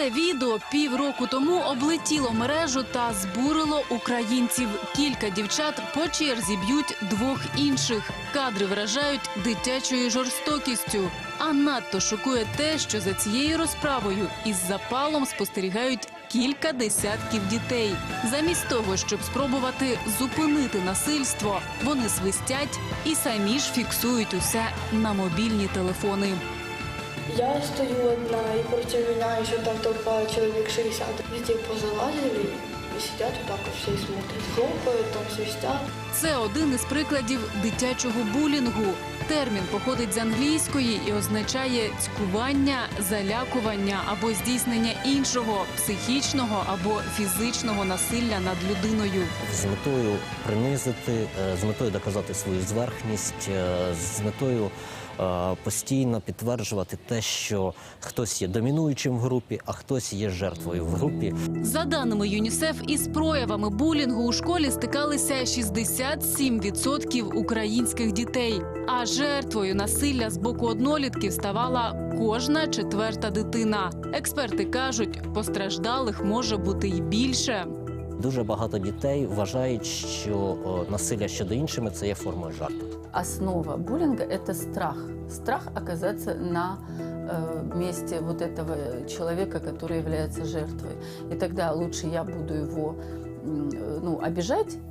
Це відео півроку тому облетіло мережу та збурило українців. Кілька дівчат по черзі б'ють двох інших. Кадри вражають дитячою жорстокістю. А надто шокує те, що за цією розправою із запалом спостерігають кілька десятків дітей. Замість того, щоб спробувати зупинити насильство, вони свистять і самі ж фіксують усе на мобільні телефони. Я стою одна, и против меня еще там толпа человек 60. Везде позалазили и сидят вот так вот все и там свистят. Це один із прикладів дитячого булінгу. Термін походить з англійської і означає цькування, залякування або здійснення іншого психічного або фізичного насилля над людиною. з метою принизити, е, з метою доказати свою зверхність, е, з метою постійно підтверджувати те, що хтось є домінуючим в групі, а хтось є жертвою в групі. За даними ЮНІСЕФ, із проявами булінгу у школі стикалися 67% українських дітей. А жертвою насилля з боку однолітків ставала кожна четверта дитина. Експерти кажуть, постраждалих може бути й більше. Дуже багато дітей вважають, що о, насилля щодо іншими це є формою жарту. Основа буллинга – это страх. Страх оказаться на э, месте вот этого человека, который является жертвой. И тогда лучше я буду его м, э, ну, обижать, э,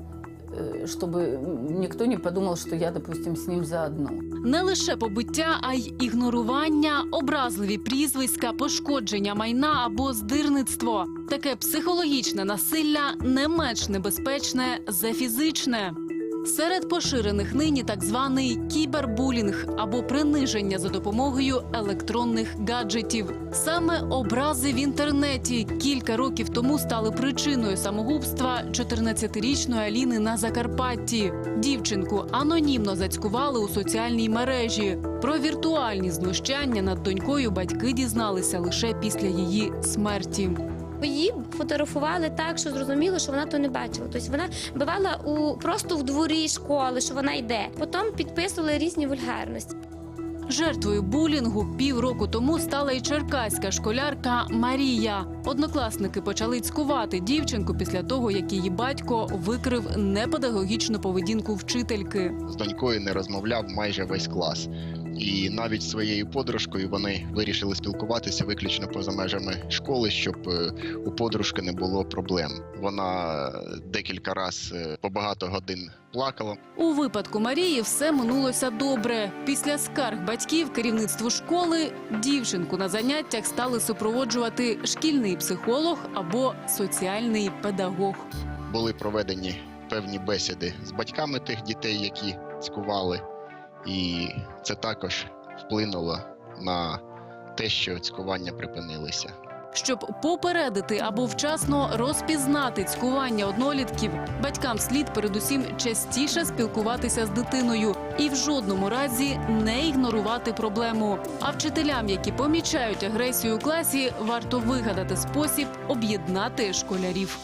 чтобы никто не подумал, что я, допустим, с ним заодно. Не лише побиття, а й ігнорування, образливі прізвиська, пошкодження майна або здирництво. Таке психологічне насилля не менш небезпечне за фізичне. Серед поширених нині так званий кібербулінг або приниження за допомогою електронних гаджетів. Саме образи в інтернеті кілька років тому стали причиною самогубства 14-річної Аліни на Закарпатті. Дівчинку анонімно зацькували у соціальній мережі. Про віртуальні знущання над донькою батьки дізналися лише після її смерті. Її фотографували так, що зрозуміло, що вона то не бачила. Тобто вона бувала у просто в дворі школи, що вона йде. Потім підписували різні вульгарності. Жертвою булінгу півроку тому стала і черкаська школярка Марія. Однокласники почали цькувати дівчинку після того, як її батько викрив непедагогічну поведінку вчительки. з донькою не розмовляв майже весь клас. І навіть своєю подружкою вони вирішили спілкуватися виключно поза межами школи, щоб е, у подружки не було проблем. Вона е, декілька разів по багато годин плакала. У випадку Марії все минулося добре. Після скарг батьків керівництву школи дівчинку на заняттях стали супроводжувати шкільний психолог або соціальний педагог. Були проведені певні бесіди з батьками тих дітей, які цькували, і це також вплинуло на те, що цькування припинилися. Щоб попередити або вчасно розпізнати цькування однолітків, батькам слід передусім частіше спілкуватися з дитиною і в жодному разі не ігнорувати проблему. А вчителям, які помічають агресію у класі, варто вигадати спосіб об'єднати школярів.